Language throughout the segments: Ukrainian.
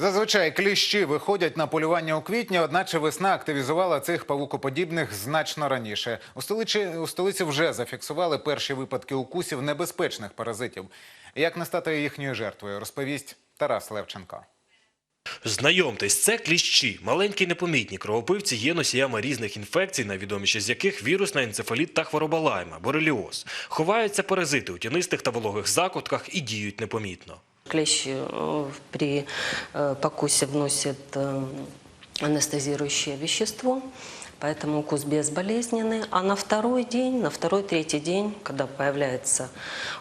Зазвичай кліщі виходять на полювання у квітні, одначе весна активізувала цих павукоподібних значно раніше. У столиці, у столиці вже зафіксували перші випадки укусів небезпечних паразитів. Як не стати їхньою жертвою, розповість Тарас Левченко. Знайомтесь, це кліщі. Маленькі непомітні кровопивці є носіями різних інфекцій, найвідоміші з яких вірусна енцефаліт та хвороба лайма, бореліоз. Ховаються паразити у тінистих та вологих закутках і діють непомітно Клещ э, при э, покусе вносит э, анестезирующее вещество, поэтому укус безболезненный. А на второй день, на второй-третий день, когда появляется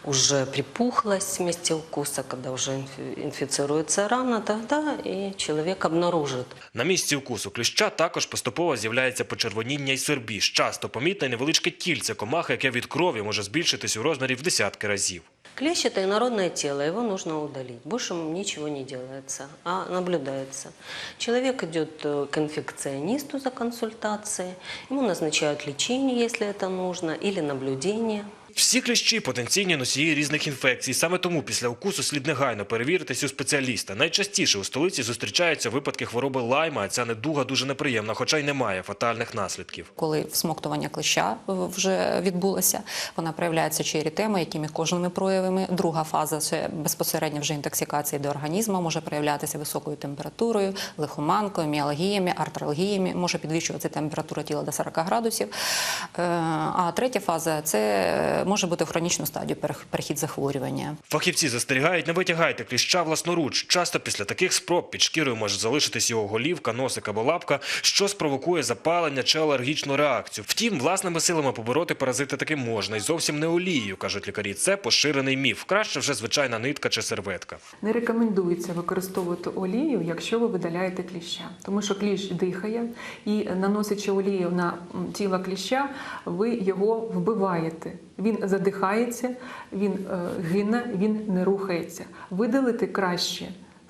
уже припухлость в месте укуса, когда уже инфи- инфицируется рана, тогда и человек обнаружит На місці укусу кліща також поступово з'являється почервоніння і свербіж. Часто помітне невеличке тільце комахи, яке від крові може збільшитись у розмірі в десятки разів. Клещ – это инородное тело, его нужно удалить. Больше ничего не делается, а наблюдается. Человек идет э, к инфекционисту за консультацией, ему назначают лечение, если это нужно, или наблюдение. всі кліщі потенційні носії різних інфекцій. Саме тому після укусу слід негайно перевіритись у спеціаліста. Найчастіше у столиці зустрічаються випадки хвороби лайма. а Ця недуга дуже неприємна, хоча й не має фатальних наслідків. коли всмоктування клеща вже відбулося, вона проявляється чи ерітема, якими кожними проявами. Друга фаза це безпосередньо вже інтоксикація до організму, може проявлятися високою температурою, лихоманкою, міалгіями, артралгіями, може підвищуватися температура тіла до 40 градусів. Е, А третя фаза це може бути в хронічну стадію перех- перехід захворювання. Фахівці застерігають, не витягайте кліща власноруч. Часто після таких спроб під шкірою може залишитись його голівка, носик або лапка, що спровокує запалення чи алергічну реакцію. Втім, власними силами побороти паразити таки можна, і зовсім не олією, кажуть лікарі. Це поширений міф. Краще вже звичайна нитка чи серветка. Не рекомендується використовувати олію, якщо ви видаляєте кліща, тому що кліщ дихає, і наносячи олію на тіло кліща, ви його вбиваєте. Він задихається, він е, гине, він не рухається. Видалити краще.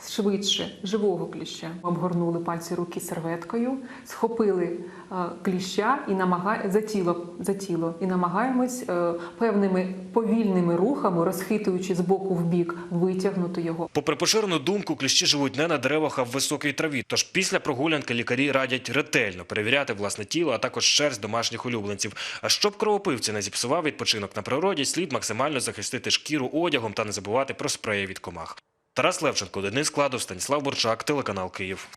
Швидше живого кліща обгорнули пальці руки серветкою, схопили е, кліща і намага... за тіло за тіло і намагаємось е, певними повільними рухами, розхитуючи з боку в бік, витягнути його. Попри поширену думку, кліщі живуть не на деревах, а в високій траві. Тож після прогулянки лікарі радять ретельно перевіряти власне тіло, а також шерсть домашніх улюбленців. А щоб кровопивці не зіпсував відпочинок на природі, слід максимально захистити шкіру одягом та не забувати про спреї від комах. Тарас Левченко, Денис Кладов, Станіслав Бурчак, телеканал Київ.